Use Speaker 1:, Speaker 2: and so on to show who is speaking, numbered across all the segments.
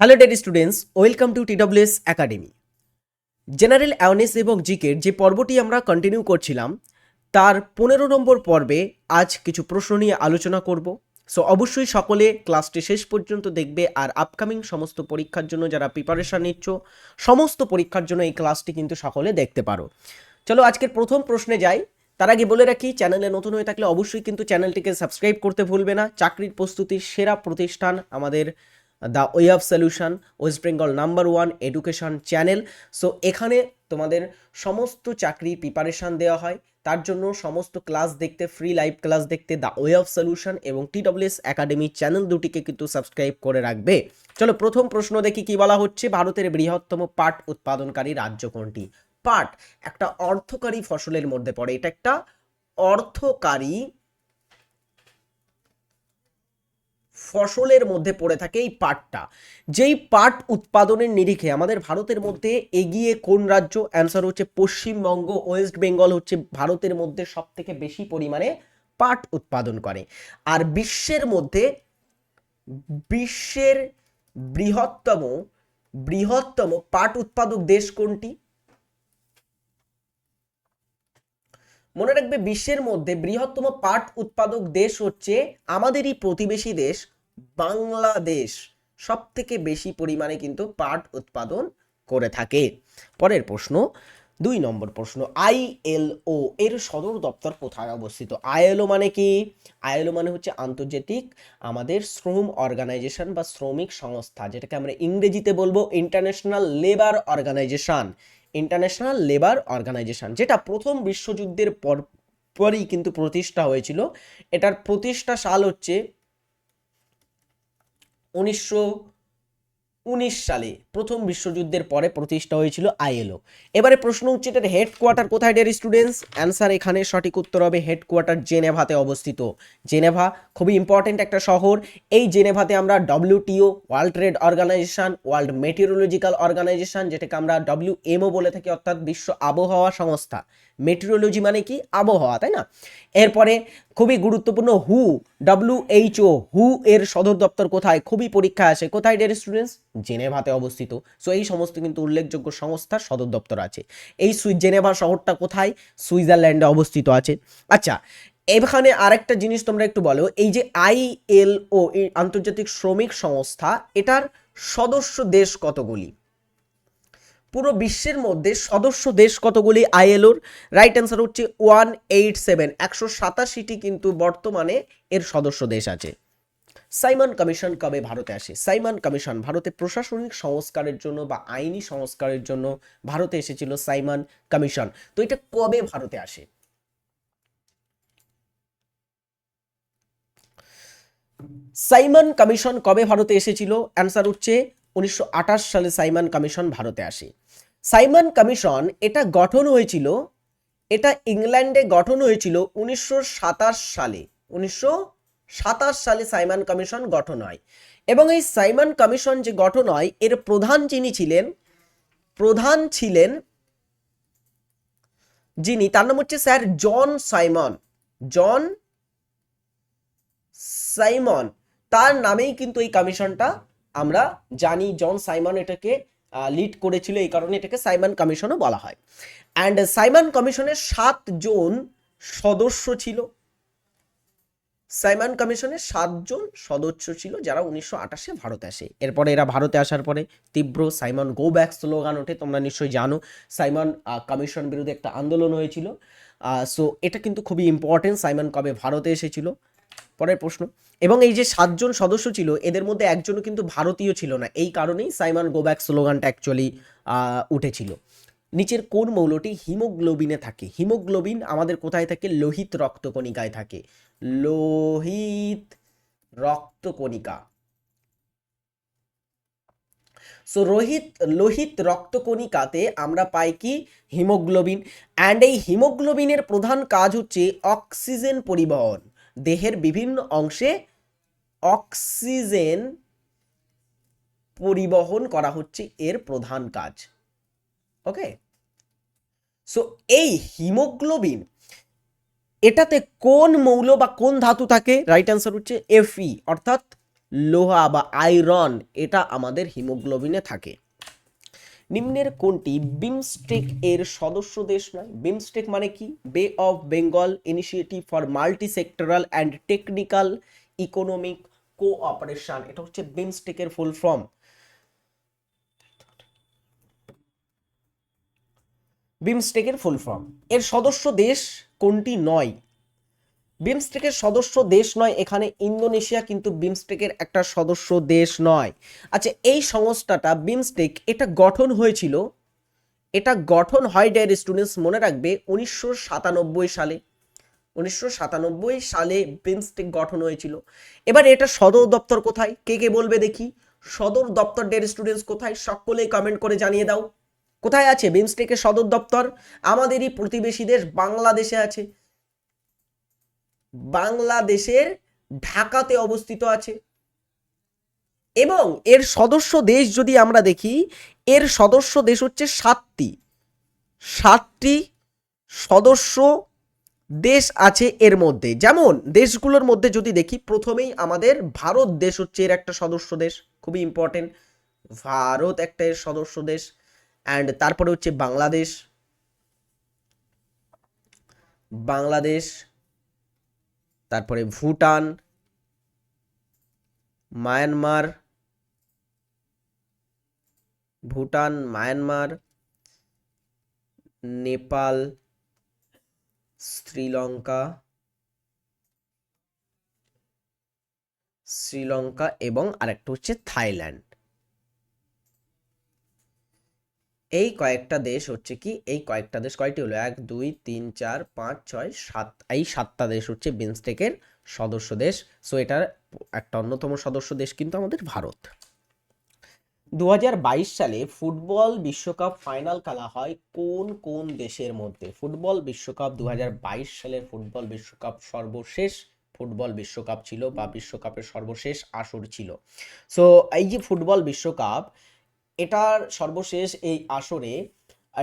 Speaker 1: Hello dear students welcome to TWS academy general awareness এবং জিকের যে পর্বটি আমরা কন্টিনিউ করছিলাম, তার পনেরো নম্বর পর্বে আজ কিছু প্রশ্ন নিয়ে আলোচনা করব। সো অবশ্যই সকলে ক্লাসটি শেষ পর্যন্ত দেখবে আর আপকামিং সমস্ত পরীক্ষার জন্য যারা প্রিপারেশান নিচ্ছ, সমস্ত পরীক্ষার জন্য এই ক্লাসটি কিন্তু সকলে দেখতে পারো। চলো আজকের প্রথম প্রশ্নে যাই। তার আগে বলে রাখি চ্যানেলে নতুন হয়ে থাকলে অবশ্যই কিন্তু চ্যানেলটিকে সাবস্ক্রাইব করতে ভুলবে না। চাকরির প্রস্তুতির সেরা প্রতিষ্ঠান আমাদের the way of solution, West Bengal number one education channel. So, এখানে তোমাদের সমস্ত চাকরি প্রিপারেশান দেওয়া হয়। তার জন্য সমস্ত ক্লাস দেখতে ফ্রি লাইভ ক্লাস দেখতে দ্য ওয়ে অফ সলিউশন এবং টিডব্লিউএস একাডেমি চ্যানেল দুটিকে কিন্তু সাবস্ক্রাইব করে রাখবে। চলো, প্রথম প্রশ্ন দেখি কি বলা হচ্ছে। ভারতের বৃহত্তম পাট উৎপাদনকারী রাজ্য কোনটি? পাট, একটা অর্থকারী ফসলের মধ্যে পড়ে। এটা একটা অর্থকারী ফসলের মধ্যে পড়ে থাকে এই পাটটা। যেই পাট উৎপাদনের নিরিখে আমাদের ভারতের মধ্যে এগিয়ে কোন রাজ্য? অ্যান্সার হচ্ছে পশ্চিমবঙ্গ ওয়েস্ট বেঙ্গল হচ্ছে ভারতের মধ্যে সব থেকে বেশি পরিমাণে পাট উৎপাদন করে। আর বিশ্বের মধ্যে বিশ্বের বৃহত্তম বৃহত্তম পাট উৎপাদক দেশ কোনটি? মনে রাখবে, বিশ্বের মধ্যে বৃহত্তম পাট উৎপাদক দেশ হচ্ছে আমাদেরই প্রতিবেশী দেশ বাংলাদেশ। সব থেকে বেশি পরিমাণে কিন্তু পাট উৎপাদন করে থাকে। পরের প্রশ্ন, দুই নম্বর প্রশ্ন আইএলও এর সদর দপ্তর কোথায় অবস্থিত? আইএলও মানে কি? আইএলও মানে হচ্ছে আন্তর্জাতিক আমাদের শ্রম অর্গানাইজেশন বা শ্রমিক সংস্থা, যেটাকে আমরা ইংরেজিতে বলব International Labour Organization. International Labour Organization যেটা প্রথম বিশ্বযুদ্ধের পর, পরই কিন্তু প্রতিষ্ঠা হয়েছিল। এটার প্রতিষ্ঠা সাল হচ্ছে উনিশশো উনিশ সালে প্রথম বিশ্বযুদ্ধের পরে প্রতিষ্ঠা হয়েছিল আইএলও। এবারে প্রশ্ন হচ্ছে এটার হেডকোয়ার্টার কোথায় ডিয়ার স্টুডেন্টস অ্যান্সার এখানে সঠিক উত্তর হবে হেডকোয়ার্টার জেনেভাতে অবস্থিত। জেনেভা খুবই ইম্পর্টেন্ট একটা শহর। এই জেনেভাতে আমরা WTO World Trade Organization World Meteorological Organization যেটাকে আমরা ডব্লিউ এমও বলে থাকি, অর্থাৎ বিশ্ব আবহাওয়া সংস্থা মেটিওরোলজি মানে কি? আবহাওয়া, তাই না? এরপরে খুবই গুরুত্বপূর্ণ হু ডব্লিউ এইচও হু এর সদর দপ্তর কোথায়? খুবই পরীক্ষা আসে। কোথায় ডিয়ার স্টুডেন্টস জেনেভাতে অবস্থিত। সো এই সমস্ত কিন্তু উল্লেখযোগ্য সংস্থার সদর দপ্তর আছে। এই জেনেভা শহরটা কোথায়? সুইজারল্যান্ডে অবস্থিত আছে। আচ্ছা এখানে আরেকটা জিনিস তোমরা একটু বলো। এই যে আইএলও আন্তর্জাতিক শ্রমিক সংস্থা, এটার সদস্য দেশ কতগুলি? পুরো বিশ্বের মধ্যে সদস্য দেশ কতগুলি? আইএলওর রাইট অ্যান্সার হচ্ছে ওয়ান এইট সেভেন একশো সাতাশিটি কিন্তু বর্তমানে এর সদস্য দেশ আছে। সাইমন কমিশন কবে ভারতে আসে? সাইমন কমিশন ভারতে প্রশাসনিক সংস্কারের জন্য বা আইনি সংস্কারের জন্য ভারতে এসেছিল সাইমন কমিশন। তো এটা কবে ভারতে আসে? সাইমন কমিশন কবে ভারতে এসেছিল? অ্যান্সার হচ্ছে উনিশশো আটাশ সালে সাইমন কমিশন ভারতে আসে। সাইমন কমিশন এটা গঠন হয়েছিল, এটা ইংল্যান্ডে গঠন হয়েছিল উনিশশো সাতাশ সালে। উনিশশো সাতাশ সালে সাইমন কমিশন গঠন হয়। এবং এই সাইমন কমিশন যে গঠন হয়, এর প্রধান যিনি ছিলেন, প্রধান ছিলেন যিনি, তার নাম হচ্ছে Sir John Simon. John Simon, তার নামেই কিন্তু এই কমিশনটা আমরা জানি জন সাইমন এটাকে লিড করেছিল, এই কারণে এটাকে সাইমন কমিশনও বলা হয়। অ্যান্ড সাইমন কমিশনের সাতজন সদস্য ছিল। সাইমন কমিশনের সাতজন সদস্য ছিল যারা উনিশশো আঠাশে ভারতে আসে। এরপরে এরা ভারতে আসার পরে তীব্র সাইমন গো ব্যাক স্লোগান ওঠে, তোমরা নিশ্চয়ই জানো। সাইমন কমিশন বিরুদ্ধে একটা আন্দোলন হয়েছিল। সো এটা কিন্তু খুবই ইম্পর্টেন্ট সাইমন কবে ভারতে এসেছিল। পরের প্রশ্ন। এবং এই যে সাতজন সদস্য ছিল, এদের মধ্যে একজনও কিন্তু ভারতীয় ছিল না। এই কারণেই সাইমন গোব্যাক স্লোগানটা অ্যাকচুয়ালি উঠেছিল। নিচের কোন মৌলটি হিমোগ্লোবিনে থাকে? হিমোগ্লোবিন আমাদের কোথায় থাকে? লোহিত রক্তকণিকায় থাকে। লোহিত রক্তকণিকা। সো রোহিত, লোহিত রক্তকণিকাতে আমরা পাই কি? হিমোগ্লোবিন। অ্যান্ড এই হিমোগ্লোবিনের প্রধান কাজ হচ্ছে অক্সিজেন পরিবহন। দেহের বিভিন্ন অংশে অক্সিজেন পরিবহন করা হচ্ছে এর প্রধান কাজ। ওকে? সো এই হিমোগ্লোবিন, এটাতে কোন মৌল বা কোন ধাতু থাকে? রাইট অ্যান্সার হচ্ছে এফই অর্থাৎ লোহা বা আয়রন এটা আমাদের হিমোগ্লোবিনে থাকে। নিম্নের কোনটি? বিমস্টেক এর সদস্য দেশ নয়। বিমস্টেক মানে কি? Bay of Bengal Initiative for Multi Sectoral and Technical Economic Cooperation এটা হচ্ছে বিমস্টেকের ফুল ফর্ম বিমস্টেকের ফুল ফর্ম এর সদস্য দেশ কোনটি? নয়। বিমস্টেকের সদস্য দেশ নয়, এখানে ইন্দোনেশিয়া কিন্তু বিমস্টেকের একটা সদস্য দেশ নয়। আচ্ছা এই সংস্থাটা বিমস্টেক, এটা গঠন হয়েছিল, এটা গঠন হয় ডেয়ার স্টুডেন্টস মনে রাখবে উনিশশো সাতানব্বই সালে। উনিশশো সাতানব্বই সালে বিমস্টেক গঠন হয়েছিল। এবার এটা সদর দপ্তর কোথায়? কে কে বলবে দেখি? সদর দপ্তর ডেয়ার স্টুডেন্টস কোথায়? সকলেই কমেন্ট করে জানিয়ে দাও। কোথায় আছে বিমস্টেকের সদর দপ্তর? আমাদেরই প্রতিবেশী দেশ বাংলাদেশে আছে। বাংলাদেশের ঢাকাতে অবস্থিত আছে। এবং এর সদস্য দেশ যদি আমরা দেখি, এর সদস্য দেশ হচ্ছে সাতটি। সাতটি সদস্য দেশ আছে এর মধ্যে। যেমন দেশগুলোর মধ্যে যদি দেখি, প্রথমেই আমাদের ভারত দেশ হচ্ছে এর একটা সদস্য দেশ, খুবই ইম্পর্টেন্ট ভারত একটা এর সদস্য দেশ অ্যান্ড তারপরে হচ্ছে বাংলাদেশ। বাংলাদেশ তারপরে ভুটান মায়ানমার ভুটান মায়ানমার নেপাল শ্রীলঙ্কা শ্রীলঙ্কা এবং আরেকটা হচ্ছে থাইল্যান্ড। এই কয়েকটা দেশ হচ্ছে কি, এই কয়েকটা দেশ কয়টি হলো? এক, দুই, তিন, চার, পাঁচ, ছয়, সাত, এই সাতটা দেশ হচ্ছে বিমস্টেকের সদস্য দেশ। সো এটার একটা অন্যতম সদস্য দেশ কিন্তু আমাদের ভারত। দু হাজার বাইশ সালে ফুটবল বিশ্বকাপ ফাইনাল খেলা হয় কোন কোন দেশের মধ্যে? ফুটবল বিশ্বকাপ দু হাজার বাইশ সালের ফুটবল বিশ্বকাপ সর্বশেষ ফুটবল বিশ্বকাপ ছিল বা বিশ্বকাপের সর্বশেষ আসর ছিল। সো এই যে ফুটবল বিশ্বকাপ এটার সর্বশেষ এই আসরে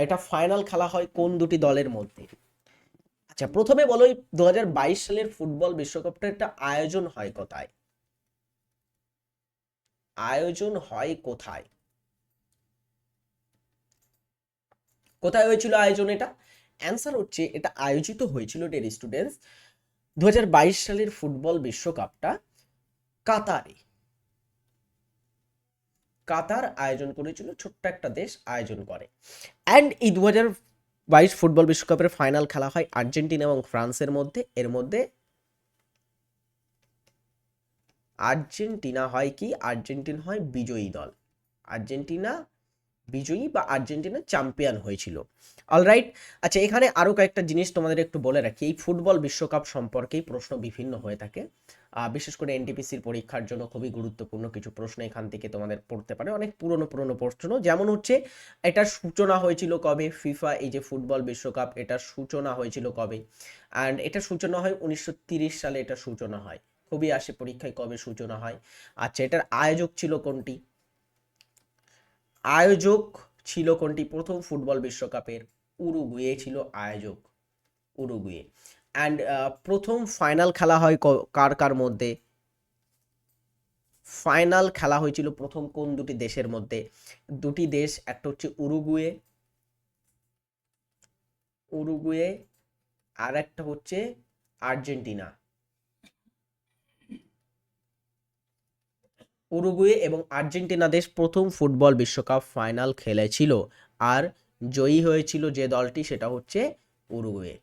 Speaker 1: এটা ফাইনাল খেলা হয় কোন দুটি দলের মধ্যে? আচ্ছা প্রথমে বলো দু সালের ফুটবল বিশ্বকাপটা একটা আয়োজন হয় কোথায়? আয়োজন হয় কোথায়? কোথায় হয়েছিল আয়োজন এটা? অ্যান্সার হচ্ছে, এটা আয়োজিত হয়েছিল ডের স্টুডেন্টস, দু হাজার বাইশ সালের ফুটবল বিশ্বকাপটা কাতারে। কাতার আয়োজন করেছিল, ছোট্ট একটা দেশ আয়োজন করে। অ্যান্ড এই দু হাজার বাইশ ফুটবল বিশ্বকাপের ফাইনাল খেলা হয় আর্জেন্টিনা এবং ফ্রান্সের মধ্যে। এর মধ্যে আর্জেন্টিনা হয় কি? আর্জেন্টিনা হয় বিজয়ী দল। আর্জেন্টিনা বিজয়ী বা আর্জেন্টিনা চ্যাম্পিয়ন হয়েছিল। অলরাইট আচ্ছা এখানে আরও কয়েকটা জিনিস তোমাদের একটু বলে রাখি। এই ফুটবল বিশ্বকাপ সম্পর্কেই প্রশ্ন বিভিন্ন হয়ে থাকে। বিশেষ করে এনটিপিসির পরীক্ষার জন্য খুবই গুরুত্বপূর্ণ কিছু প্রশ্ন এখান থেকে তোমাদের পড়তে পারে। অনেক পুরনো পুরনো প্রশ্ন। যেমন হচ্ছে, এটার সূচনা হয়েছিল কবে? ফিফা, এই যে ফুটবল বিশ্বকাপ, এটার সূচনা হয়েছিল কবে? অ্যান্ড এটার সূচনা হয় উনিশশো সালে এটা সূচনা হয়। খুবই আসে পরীক্ষায় কবে সূচনা হয়। আচ্ছা এটার আয়োজক ছিল কোনটি? আয়োজক ছিল কোনটি? প্রথম ফুটবল বিশ্বকাপের উরুগুয়ে ছিল আয়োজক। উরুগুয়ে। অ্যান্ড প্রথম ফাইনাল খেলা হয় কার কার মধ্যে? ফাইনাল খেলা হয়েছিল প্রথম কোন দুটি দেশের মধ্যে? দুটি দেশ, একটা হচ্ছে উরুগুয়ে উরুগুয়ে, আর একটা হচ্ছে আর্জেন্টিনা। উরুগুয়ে এবং আর্জেন্টিনা দেশ প্রথম ফুটবল বিশ্বকাপ ফাইনাল খেলেছিল। আর জয়ী হয়েছিল যে দলটি, সেটা হচ্ছে উরুগুয়ে।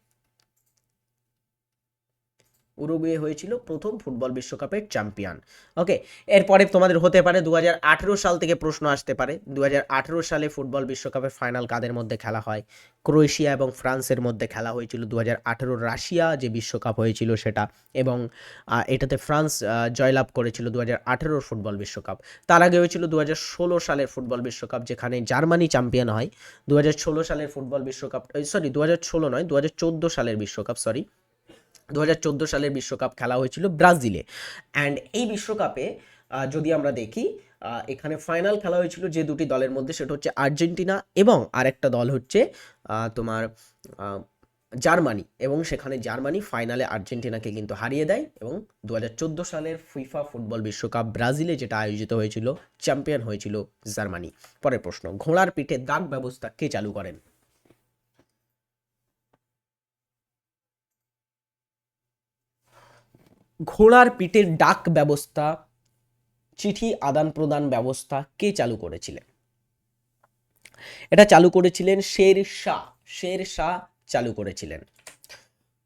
Speaker 1: উরুগুয়ে হয়েছিল প্রথম ফুটবল বিশ্বকাপের চ্যাম্পিয়ন। ওকে, এরপরে তোমাদের হতে পারে দু হাজার আঠেরো সাল থেকে প্রশ্ন আসতে পারে। দু হাজার আঠেরো সালে ফুটবল বিশ্বকাপের ফাইনাল কাদের মধ্যে খেলা হয়? ক্রোয়েশিয়া এবং ফ্রান্সের মধ্যে খেলা হয়েছিল। দু হাজার আঠেরো রাশিয়া যে বিশ্বকাপ হয়েছিল সেটা এবং এটাতে ফ্রান্স জয়লাভ করেছিল দু হাজার ফুটবল বিশ্বকাপ। তার আগে হয়েছিল দু হাজার ষোলো সালের ফুটবল বিশ্বকাপ, যেখানে জার্মানি চ্যাম্পিয়ন হয়। দু হাজার ষোলো সালের ফুটবল বিশ্বকাপ সরি দু নয় দু সালের বিশ্বকাপ, সরি। দু হাজার চোদ্দ সালের বিশ্বকাপ খেলা হয়েছিল ব্রাজিলে। অ্যান্ড এই বিশ্বকাপে যদি আমরা দেখি এখানে ফাইনাল খেলা হয়েছিল যে দুটি দলের মধ্যে, সেটা হচ্ছে আর্জেন্টিনা এবং আরেকটা দল হচ্ছে তোমার জার্মানি। এবং সেখানে জার্মানি ফাইনালে আর্জেন্টিনাকে কিন্তু হারিয়ে দেয় এবং দু হাজার চোদ্দ সালের ফিফা ফুটবল বিশ্বকাপ ব্রাজিলে যেটা আয়োজিত হয়েছিল চ্যাম্পিয়ন হয়েছিল জার্মানি। পরের প্রশ্ন, ঘোড়ার পিঠে দাগ ব্যবস্থা কে চালু করেন? ঘোড়ার পিঠের ডাক ব্যবস্থা, চিঠি আদান প্রদান ব্যবস্থা কে চালু করেছিলেন? এটা চালু করেছিলেন শের শাহ। শের শাহ চালু করেছিলেন।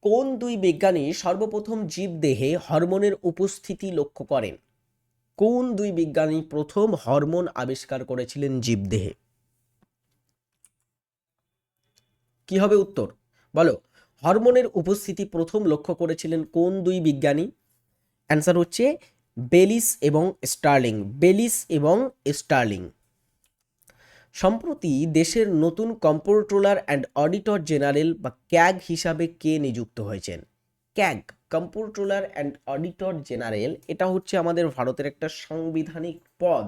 Speaker 1: কোন দুই বিজ্ঞানী সর্বপ্রথম জীবদেহে হরমোনের উপস্থিতি লক্ষ্য করেন? কোন দুই বিজ্ঞানী প্রথম হরমোন আবিষ্কার করেছিলেন জীবদেহে? কি হবে উত্তর? বলো, হরমোনের উপস্থিতি প্রথম লক্ষ্য করেছিলেন কোন দুই বিজ্ঞানী? অ্যান্সার হচ্ছে বেলিস এবং স্টার্লিং, বেলিস এবং স্টার্লিং। সম্প্রতি দেশের নতুন কম্পোট্রোলার অ্যান্ড অডিটর জেনারেল বা ক্যাগ হিসাবে কে নিযুক্ত হয়েছেন? CAG comptroller and auditor general এটা হচ্ছে আমাদের ভারতের একটা সাংবিধানিক পদ।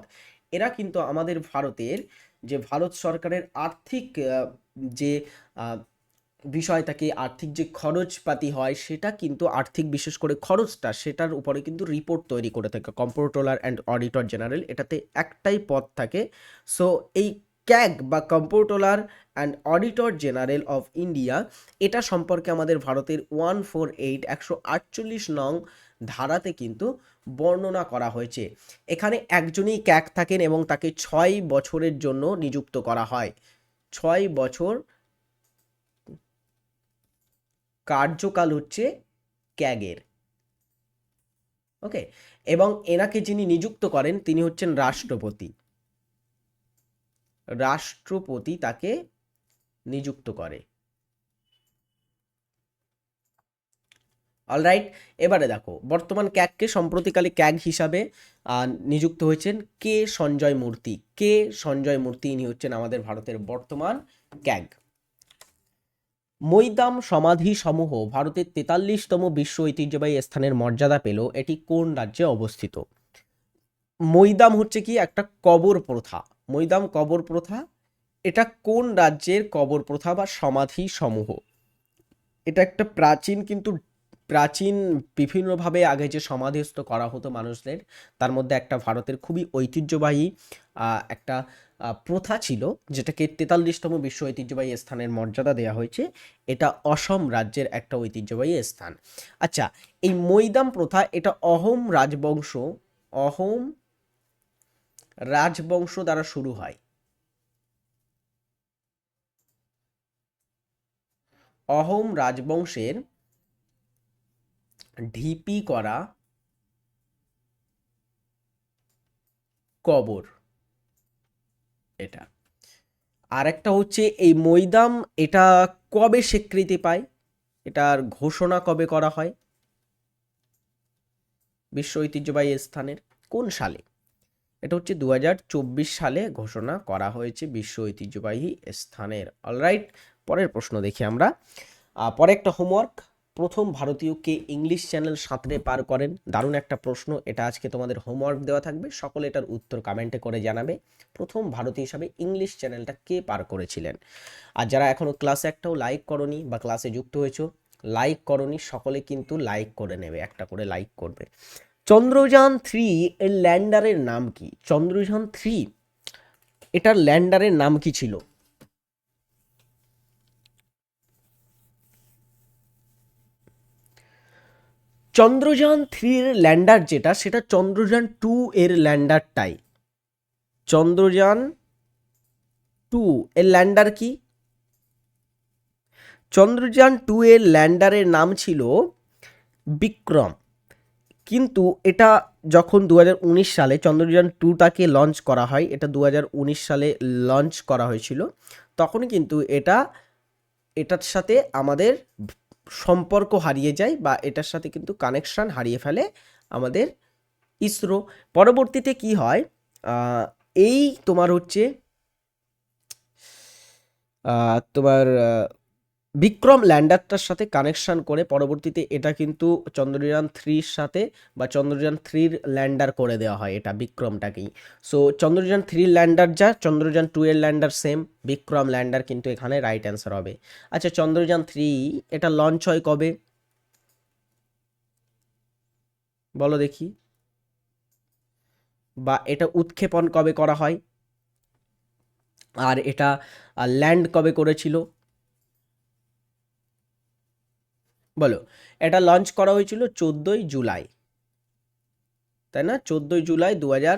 Speaker 1: এরা কিন্তু আমাদের ভারতের যে ভারত সরকারের আর্থিক যে বিষয় থাকে আর্থিক যে খরচপাতি হয়, সেটা কিন্তু আর্থিক বিশেষ করে খরচটা, সেটার উপরে কিন্তু রিপোর্ট তৈরি করে থাকে। কম্পোট্রোলার অ্যান্ড অডিটর জেনারেল এটাতে একটাই পদ থাকে। সো এই ক্যাগ বা comptroller and auditor general of India এটা সম্পর্কে আমাদের ভারতের ওয়ান ফোর এইট একশো আটচল্লিশ নং ধারাতে কিন্তু বর্ণনা করা হয়েছে। এখানে একজনই ক্যাগ থাকেন এবং তাকে ছয় বছরের জন্য নিযুক্ত করা হয়। ছয় বছর কার্যকাল হচ্ছে ক্যাগের। ওকে? এবং এনাকে যিনি নিযুক্ত করেন, তিনি হচ্ছেন রাষ্ট্রপতি। রাষ্ট্রপতি তাকে নিযুক্ত করে। অলরাইট এবারে দেখো, বর্তমান ক্যাগকে সম্প্রতিকালে ক্যাগ হিসাবে নিযুক্ত হয়েছেন কে সঞ্জয় মূর্তি। কে সঞ্জয় মূর্তি, ইনি হচ্ছেন আমাদের ভারতের বর্তমান ক্যাগ। মৈদাম সমাধি সমূহ ভারতের তেতাল্লিশতম বিশ্ব ঐতিহ্যবাহী স্থানের মর্যাদা পেল। এটি কোন রাজ্যে অবস্থিত? মৈদাম হচ্ছে কি একটা কবর প্রথা। মৈদাম কবর প্রথা, এটা কোন রাজ্যের কবর প্রথা বা সমাধি সমূহ এটা একটা প্রাচীন কিন্তু প্রাচীন বিভিন্নভাবে আগে যে সমাধিস্থ করা হতো মানুষদের, তার মধ্যে একটা ভারতের খুবই ঐতিহ্যবাহী একটা প্রথা ছিল, যেটাকে তেতাল্লিশতম বিশ্ব ঐতিহ্যবাহী স্থানের মর্যাদা দেওয়া হয়েছে, এটা অসম রাজ্যের একটা ঐতিহ্যবাহী স্থান। আচ্ছা এই মৈদাম প্রথা, এটা অহোম রাজবংশ অহোম রাজবংশ দ্বারা শুরু হয়। অহোম রাজবংশের ঢিপি করা কবর। এটা। আর একটা হচ্ছে এই মৈদাম, এটা কবে স্বীকৃতি পায়? এটার ঘোষণা কবে করা হয়? বিশ্ব ঐতিহ্যবাহী স্থানের কোন সালে? এটা হচ্ছে দু হাজার চব্বিশ সালে ঘোষণা করা হয়েছে বিশ্ব ঐতিহ্যবাহী স্থানের। অলরাইট পরের প্রশ্ন দেখি আমরা। পরে একটা হোমওয়ার্ক প্রথম ভারতীয় কে ইংলিশ চ্যানেল সাঁতরে পার করেন? দারুণ একটা প্রশ্ন, এটা আজকে তোমাদের হোমওয়ার্ক দেওয়া থাকবে। সকলে এটার উত্তর কমেন্টে করে জানাবে। প্রথম ভারতীয় হিসাবে ইংলিশ চ্যানেলটা কে পার করেছিলেন? আর যারা এখনও ক্লাসে একটাও লাইক করনি বা ক্লাসে যুক্ত হয়েছো লাইক করনি, সকলে কিন্তু লাইক করে নেবে, একটা করে লাইক করবে। চন্দ্রযান থ্রি এর ল্যান্ডারের নাম কি? চন্দ্রযান থ্রি এটার ল্যান্ডারের নাম কি ছিল? চন্দ্রযান থ্রি এর ল্যান্ডার যেটা, সেটা চন্দ্রযান টু এর ল্যান্ডারটাই। চন্দ্রযান টু এর ল্যান্ডার কি? চন্দ্রযান টু এর ল্যান্ডারের নাম ছিল বিক্রম। কিন্তু এটা যখন দু হাজার উনিশ সালে চন্দ্রযান টুটাকে লঞ্চ করা হয়, এটা দু হাজার উনিশ সালে লঞ্চ করা হয়েছিল তখন কিন্তু এটা, এটার সাথে আমাদের সম্পর্ক হারিয়ে যায় বা এটার সাথে কিন্তু কানেকশান হারিয়ে ফেলে আমাদের ইসরো। পরবর্তীতে কি হয়? এই তোমার হচ্ছে তোমার বিক্রম ল্যান্ডারটার সাথে কানেকশান করে পরবর্তীতে এটা কিন্তু চন্দ্রযান থ্রির সাথে বা চন্দ্রযান থ্রির ল্যান্ডার করে দেওয়া হয় এটা বিক্রমটাকেই। সো চন্দ্রযান থ্রির ল্যান্ডার যা, চন্দ্রযান টু এর ল্যান্ডার সেম বিক্রম ল্যান্ডার কিন্তু এখানে রাইট অ্যান্সার হবে। আচ্ছা চন্দ্রযান থ্রি এটা লঞ্চ হয় কবে? বলো দেখি। বা এটা উৎক্ষেপণ কবে করা হয়? আর এটা ল্যান্ড কবে করেছিল? বলো, এটা লঞ্চ করা হয়েছিল চোদ্দোই জুলাই। তাই না? চোদ্দোই জুলাই দু হাজার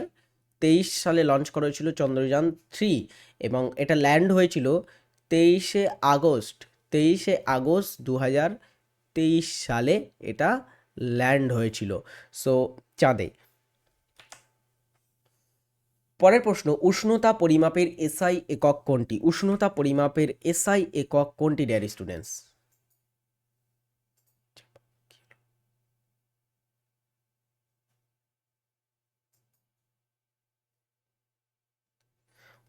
Speaker 1: তেইশ সালে লঞ্চ করা হয়েছিল চন্দ্রযান থ্রি এবং এটা ল্যান্ড হয়েছিল তেইশে আগস্ট। তেইশে আগস্ট দু হাজার তেইশ সালে এটা ল্যান্ড হয়েছিল। সো চাঁদে। পরের প্রশ্ন, উষ্ণতা পরিমাপের এসআই একক কোনটি? উষ্ণতা পরিমাপের এসআই একক কোনটি ডিয়ার স্টুডেন্টস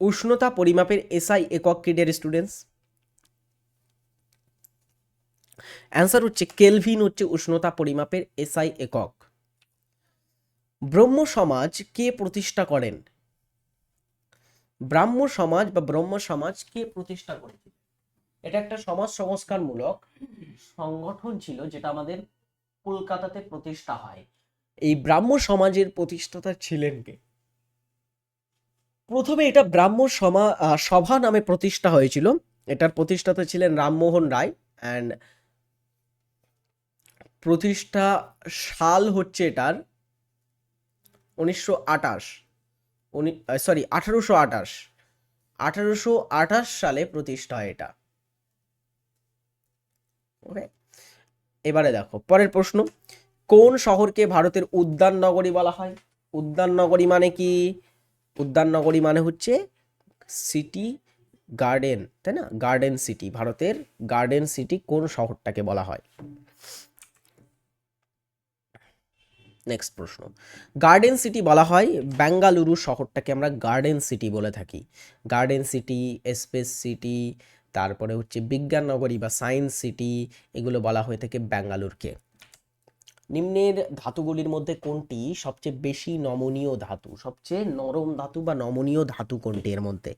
Speaker 1: উষ্ণতা পরিমাপের এসআই একক কি ডিয়ার স্টুডেন্টস অ্যান্সার হচ্ছে কেলভিন হচ্ছে উষ্ণতা পরিমাপের এসআই একক। ব্রহ্ম সমাজ কে প্রতিষ্ঠা করেন? ব্রাহ্ম সমাজ বা ব্রহ্ম সমাজ কে প্রতিষ্ঠা করেছিল? এটা একটা সমাজ সংস্কারমূলক সংগঠন ছিল যেটা আমাদের কলকাতাতে প্রতিষ্ঠা হয়। এই ব্রাহ্ম সমাজের প্রতিষ্ঠাতা ছিলেন কে? প্রথমে এটা ব্রাহ্ম সমা সভা নামে প্রতিষ্ঠা হয়েছিল। এটার প্রতিষ্ঠাতা ছিলেন রামমোহন রায়। অ্যান্ড প্রতিষ্ঠা সাল হচ্ছে এটার উনিশশো আটাশ উনি সরি আঠারোশো আটাশ আঠারোশো আটাশ সালে প্রতিষ্ঠা হয় এটা। ওকে এবারে দেখো, পরের প্রশ্ন। কোন শহরকে ভারতের উদ্যান নগরী বলা হয়? উদ্যান নগরী মানে কি? উদ্যান নগরী মানে হচ্ছে সিটি গার্ডেন তাই না? গার্ডেন সিটি ভারতের গার্ডেন সিটি কোন শহরটাকে বলা হয়? নেক্সট প্রশ্ন। গার্ডেন সিটি বলা হয় বেঙ্গালুরু শহরটাকে আমরা গার্ডেন সিটি বলে থাকি। গার্ডেন সিটি স্পেস সিটি তারপরে হচ্ছে বিজ্ঞান নগরী বা সায়েন্স সিটি এগুলো বলা হয়ে থাকে বেঙ্গালুরকে। নিম্নের ধাতুগুলির মধ্যে কোনটি সবচেয়ে বেশি নমনীয় ধাতু? সবচেয়ে নরম ধাতু বা নমনীয় ধাতু কোনটি এর মধ্যে?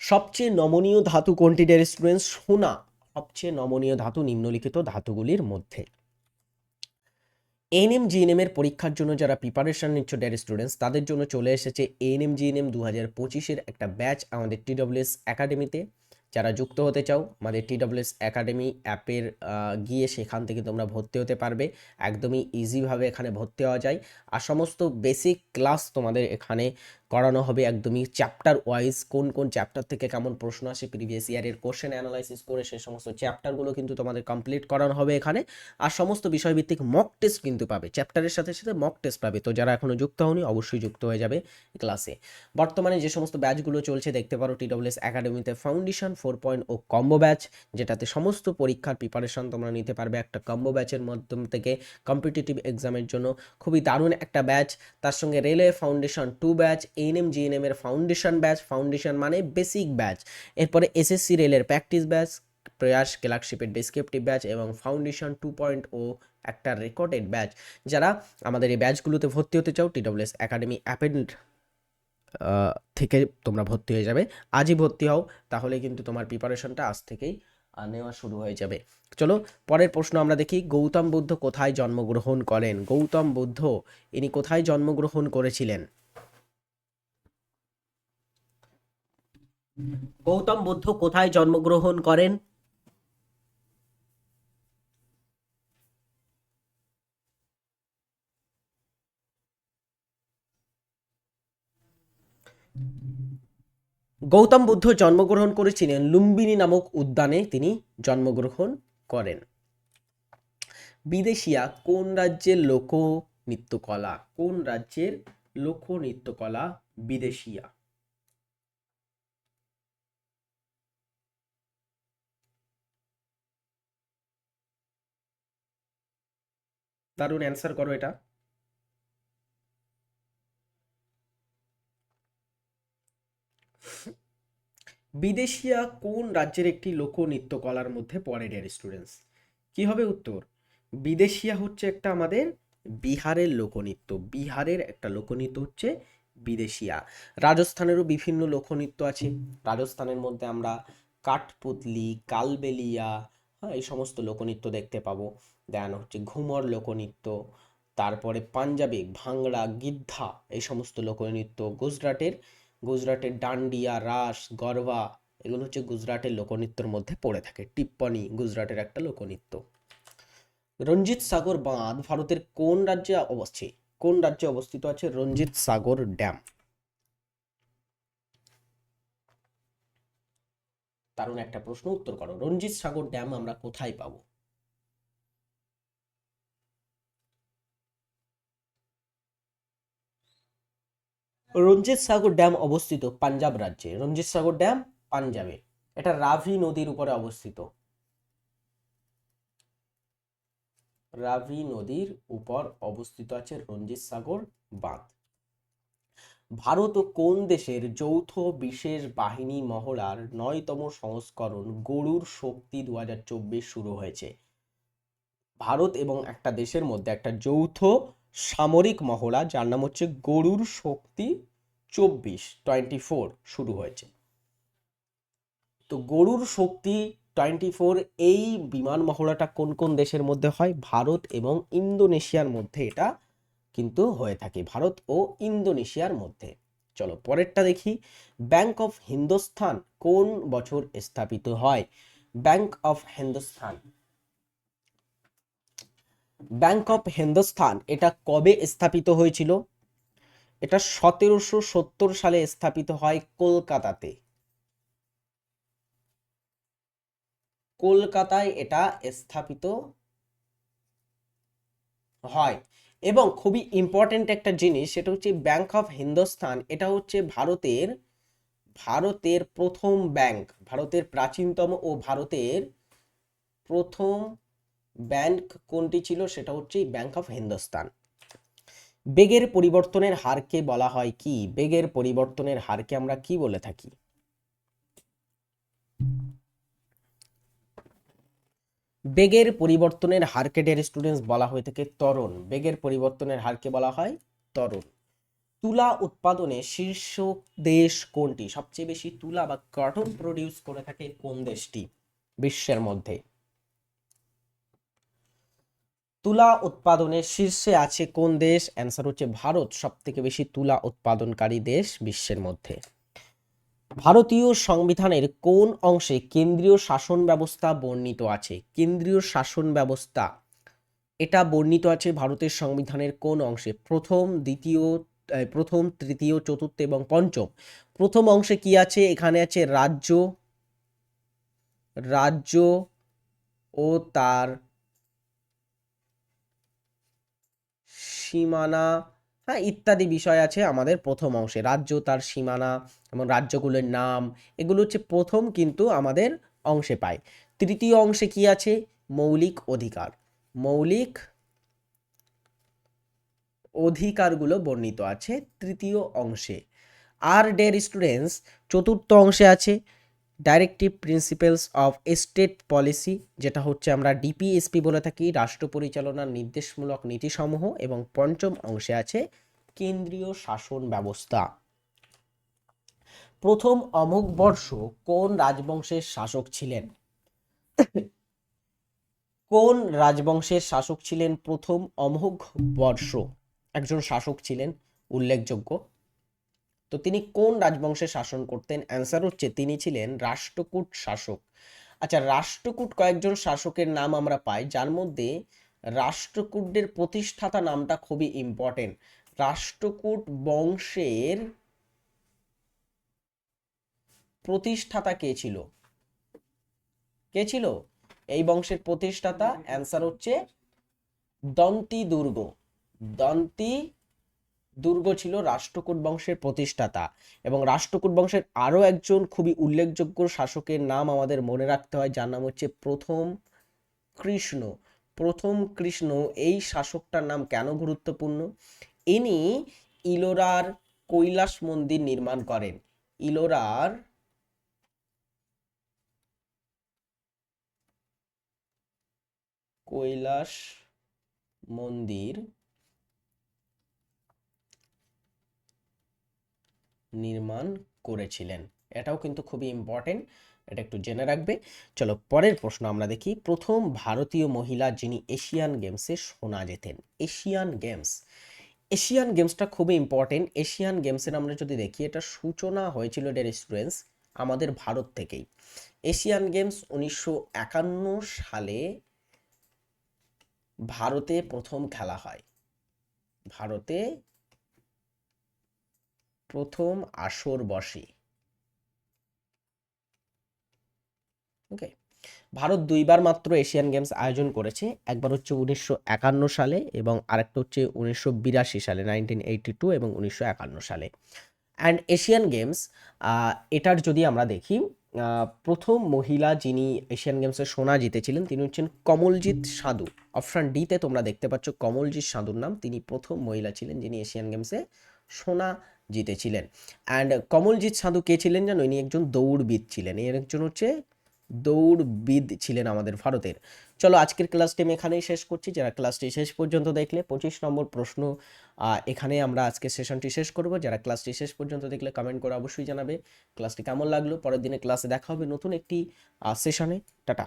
Speaker 1: সবচেয়ে নমনীয় ধাতু কোনটি ডিয়ার স্টুডেন্টস সোনা সবচেয়ে নমনীয় ধাতু নিম্নলিখিত ধাতুগুলির মধ্যে। এনএম জিএনএমের পরীক্ষার জন্য যারা প্রিপারেশন নিচ্ছ ডিয়ার স্টুডেন্টস তাদের জন্য চলে এসেছে এএনএম জিএনএম দু হাজার পঁচিশের একটা ব্যাচ আমাদের টিডব্লিউএস একাডেমিতে যারা যুক্ত হতে চাও, আমাদের টিডব্লিউএস একাডেমি অ্যাপের গিয়ে সেখান থেকে তোমরা ভর্তি হতে পারবে। একদমই ইজিভাবে এখানে ভর্তি হওয়া যায়। আর সমস্ত বেসিক ক্লাস তোমাদের এখানে করানো হবে একদমই চ্যাপ্টার ওয়াইজ কোন কোন চ্যাপ্টার থেকে কেমন প্রশ্ন আসে প্রিভিয়াস ইয়ারের কোশ্চেন অ্যানালাইসিস করে সেই সমস্ত চ্যাপ্টারগুলো কিন্তু তোমাদের কমপ্লিট করানো হবে এখানে। আর সমস্ত বিষয়ভিত্তিক মক টেস্ট কিন্তু পাবে। চ্যাপ্টারের সাথে সাথে মক টেস্ট পাবে। তো যারা এখনও যুক্ত হওনি, অবশ্যই যুক্ত হয়ে যাবে ক্লাসে বর্তমানে যে সমস্ত ব্যাচগুলো চলছে, দেখতে পারো টিডব্লিউএস একাডেমিতে foundation four point o combo batch যেটাতে সমস্ত পরীক্ষার প্রিপারেশন তোমরা নিতে পারবে একটা কম্বো ব্যাচের মাধ্যম থেকে। কম্পিটিটিভ এক্সামের জন্য খুবই দারুণ একটা ব্যাচ তার সঙ্গে railway foundation two batch ANM GNM এর ফাউন্ডেশন ব্যাচ ফাউন্ডেশন মানে বেসিক ব্যাচ এরপরে এসএসসি রেলের প্র্যাকটিস ব্যাচ প্রয়াস ক্লার্কশিপের ডেসক্রিপটিভ ব্যাচ এবং ফাউন্ডেশন টু পয়েন্ট ও একটা রেকর্ডেড ব্যাচ যারা আমাদের এই ব্যাচগুলোতে ভর্তি হতে চাও টিডব্লিউএস একাডেমি অ্যাপের আহ, থেকে তোমরা ভর্তি হয়ে যাবে। আজই ভর্তি হও তাহলে কিন্তু তোমার প্রিপারেশনটা আজ থেকেই নেওয়া শুরু হয়ে যাবে। চলো পরের প্রশ্ন আমরা দেখি গৌতম বুদ্ধ কোথায় জন্মগ্রহণ করেন? গৌতম বুদ্ধ ইনি কোথায় জন্মগ্রহণ করেছিলেন? গৌতম বুদ্ধ কোথায় জন্মগ্রহণ করেন? গৌতম বুদ্ধ জন্মগ্রহণ করেছিলেন লুম্বিনী নামক উদ্যানে তিনি জন্মগ্রহণ করেন। বিদেশিয়া, কোন রাজ্যের লোক নৃত্যকলা কোন রাজ্যের লোক নৃত্যকলা বিদেশিয়া? দারুণ অ্যান্সার করো এটা। বিদেশিয়া কোন রাজ্যের একটি লোক নৃত্যকলার মধ্যে পড়ে ডিয়ার স্টুডেন্টস কি হবে উত্তর? বিদেশিয়া হচ্ছে একটা আমাদের বিহারের লোকনৃত্য। বিহারের একটা লোকনৃত্য হচ্ছে বিদেশিয়া। রাজস্থানেরও বিভিন্ন লোকনৃত্য আছে। রাজস্থানের মধ্যে আমরা কাঠপুতলি, কালবেলিয়া হ্যাঁ এই সমস্ত লোকনৃত্য দেখতে পাবো। দেন হচ্ছে ঘুমর লোকনৃত্য, তারপরে পাঞ্জাবে, ভাংড়া, গিদ্ধা, এই সমস্ত লোকনৃত্য গুজরাটের গুজরাটের ডান্ডিয়া, রাস, গরবা, এগুলো হচ্ছে গুজরাটের লোকনৃত্যর মধ্যে পড়ে থাকে, টিপ্পনি গুজরাটের একটা লোকনৃত্য। রঞ্জিত সাগর বাঁধ ভারতের কোন রাজ্যে অবস্থিত? কোন রাজ্যে অবস্থিত আছে রঞ্জিত সাগর ড্যাম? দারুণ একটা প্রশ্ন, উত্তর করো। রঞ্জিত সাগর ড্যাম আমরা কোথায় পাবো? রঞ্জিত সাগর ড্যাম অবস্থিত পাঞ্জাব রাজ্যে। রঞ্জিত সাগর ড্যাম পাঞ্জাবে। এটা রাভি নদীর উপরে অবস্থিত। রাভি নদীর উপর অবস্থিত আছে রঞ্জিত সাগর বাঁধ। ভারত ও কোন দেশের যৌথ বিশেষ বাহিনী মহড়ার নয়তম সংস্করণ গরুর শক্তি দুহাজার চব্বিশ শুরু হয়েছে? ভারত এবং একটা দেশের মধ্যে একটা যৌথ সামরিক মহড়া, যার নাম হচ্ছে গরুর শক্তি চব্বিশ, টোয়েন্টি ফোর শুরু হয়েছে। তো গরুর শক্তি টোয়েন্টি ফোর এই বিমান মহড়াটা কোন কোন দেশের মধ্যে হয়? ভারত এবং ইন্দোনেশিয়ার মধ্যে এটা কিন্তু হয়ে থাকে, ভারত ও ইন্দোনেশিয়ার মধ্যে। চলো পরেরটা দেখি। ব্যাংক অফ হিন্দুস্থান কোন বছর স্থাপিত হয়? Bank of Hindustan. Bank of Hindustan এটা কবে স্থাপিত হয়েছিল? এটা সতেরোশো সত্তর সালে স্থাপিত হয় কলকাতাতে। কলকাতায় এটা স্থাপিত হয়। এবং খুবই ইম্পর্টেন্ট একটা জিনিস, সেটা হচ্ছে ব্যাংক অফ হিন্দুস্তান এটা হচ্ছে ভারতের ভারতের প্রথম ব্যাংক ভারতের প্রাচীনতম ও ভারতের প্রথম ব্যাংক কোনটি ছিল? সেটা হচ্ছে ব্যাংক অফ হিন্দুস্তান বেগের পরিবর্তনের হারকে বলা হয় কি? বেগের পরিবর্তনের হারকে আমরা কি বলে থাকি? বেগের পরিবর্তনের হারকে ডের স্টুডেন্টস বলা হয়ে থাকে ত্বরণ বেগের পরিবর্তনের হারকে বলা হয় ত্বরণ তুলা উৎপাদনে শীর্ষ দেশ কোনটি? সবচেয়ে বেশি তুলা বা কটন প্রডিউস করে থাকে কোন দেশটি? বিশ্বের মধ্যে। তুলা উৎপাদনের শীর্ষে আছে কোন দেশ? অ্যান্সার হচ্ছে ভারত সব থেকে বেশি তুলা উৎপাদনকারী দেশ বিশ্বের মধ্যে। ভারতীয় সংবিধানের কোন অংশে কেন্দ্রীয় শাসন ব্যবস্থা বর্ণিত আছে? কেন্দ্রীয় শাসন ব্যবস্থা, এটা বর্ণিত আছে ভারতের সংবিধানের কোন অংশে? প্রথম, দ্বিতীয় প্রথম, তৃতীয়, চতুর্থ এবং পঞ্চম। প্রথম অংশে কি আছে? এখানে আছে রাজ্য রাজ্য ও তার সীমানা হ্যাঁ ইত্যাদি বিষয় আছে আমাদের প্রথম অংশে। রাজ্য তার সীমানা এবং রাজ্যগুলোর নাম, এগুলো হচ্ছে প্রথম কিন্তু আমাদের অংশে পায়। তৃতীয় অংশে কি আছে? মৌলিক অধিকার। মৌলিক অধিকারগুলো বর্ণিত আছে তৃতীয় অংশে। আর ডের স্টুডেন্টস, চতুর্থ অংশে আছে directive principles of state policy যেটা হচ্ছে আমরা ডিপিএসপি বলে থাকি, রাষ্ট্র পরিচালনার নির্দেশমূলক নীতিসমূহ এবং পঞ্চম অংশে আছে কেন্দ্রীয় শাসন ব্যবস্থা। প্রথম অমুক বর্ষ কোন রাজবংশের শাসক ছিলেন? কোন রাজবংশের শাসক ছিলেন প্রথম অমোঘ বর্ষ? একজন শাসক ছিলেন, উল্লেখযোগ্য। তো তিনি কোন রাজবংশে শাসন করতেন? অ্যান্সার হচ্ছে, তিনি ছিলেন রাষ্ট্রকূট শাসক। আচ্ছা রাষ্ট্রকূট কয়েকজন শাসকের নাম আমরা পাই, যার মধ্যে রাষ্ট্রকূটদের প্রতিষ্ঠাতা নামটা খুবই ইম্পর্টেন্ট রাষ্ট্রকূট বংশের প্রতিষ্ঠাতা কে ছিল? কে ছিল? এই বংশের প্রতিষ্ঠাতা? অ্যান্সার হচ্ছে, দন্তি দুর্গ। দন্তি দুর্গ ছিল রাষ্ট্রকূট বংশের প্রতিষ্ঠাতা এবং রাষ্ট্রকূট বংশের আরও একজন খুবই উল্লেখযোগ্য শাসকের নাম আমাদের মনে রাখতে হয়, যার নাম হচ্ছে প্রথম কৃষ্ণ। প্রথম কৃষ্ণ, এই শাসকটার নাম কেন গুরুত্বপূর্ণ? ইনি ইলোরার কৈলাস মন্দির নির্মাণ করেন। ইলোরার কৈলাস মন্দির নির্মাণ করেছিলেন। এটাও কিন্তু খুবই ইম্পর্টেন্ট এটা একটু জেনে রাখবে। চলো পরের প্রশ্ন আমরা দেখি। প্রথম ভারতীয় মহিলা যিনি এশিয়ান গেমসে সোনা জেতেন, এশিয়ান গেমস। এশিয়ান গেমসটা খুবই ইম্পর্টেন্ট এশিয়ান গেমসের আমরা যদি দেখি, এটা সূচনা হয়েছিল ডের স্টুডেন্টস আমাদের ভারত থেকেই। এশিয়ান গেমস উনিশশো একান্ন সালে ভারতে প্রথম খেলা হয়। ভারতে প্রথম আসর বসে। ওকে ভারত দুইবার মাত্র এশিয়ান গেমস আয়োজন করেছে। একবার হচ্ছে উনিশশো একান্ন সালে এবং আরেকটা হচ্ছে উনিশশো বিরাশি সালে নাইনটিন এইটি টু এবং উনিশশো একান্ন সালে। অ্যান্ড এশিয়ান গেমস এটার যদি আমরা দেখি প্রথম মহিলা যিনি এশিয়ান গেমসে সোনা জিতেছিলেন, তিনি হচ্ছেন কমলজিৎ সাধু। অপশন ডিতে তোমরা দেখতে পাচ্ছ কমলজিৎ সাধুর নাম। তিনি প্রথম মহিলা ছিলেন যিনি এশিয়ান গেমসে সোনা জিতেছিলেন। অ্যান্ড কমলজিৎ সাধু কে ছিলেন জানো ইনি একজন দৌড়বিদ ছিলেন। এর একজন হচ্ছে দৌড়বিদ ছিলেন আমাদের ভারতের। চলো আজকের ক্লাসটি আমি এখানেই শেষ করছি। যারা ক্লাসটি শেষ পর্যন্ত দেখলে পঁচিশ নম্বর প্রশ্ন এখানে আমরা আজকে সেশনটি শেষ করব। যারা ক্লাসটি শেষ পর্যন্ত দেখলে কমেন্ট করে অবশ্যই জানাবে। ক্লাসটি কেমন লাগল? পরের দিনে ক্লাসে দেখা হবে নতুন একটি সেশনে টাটা।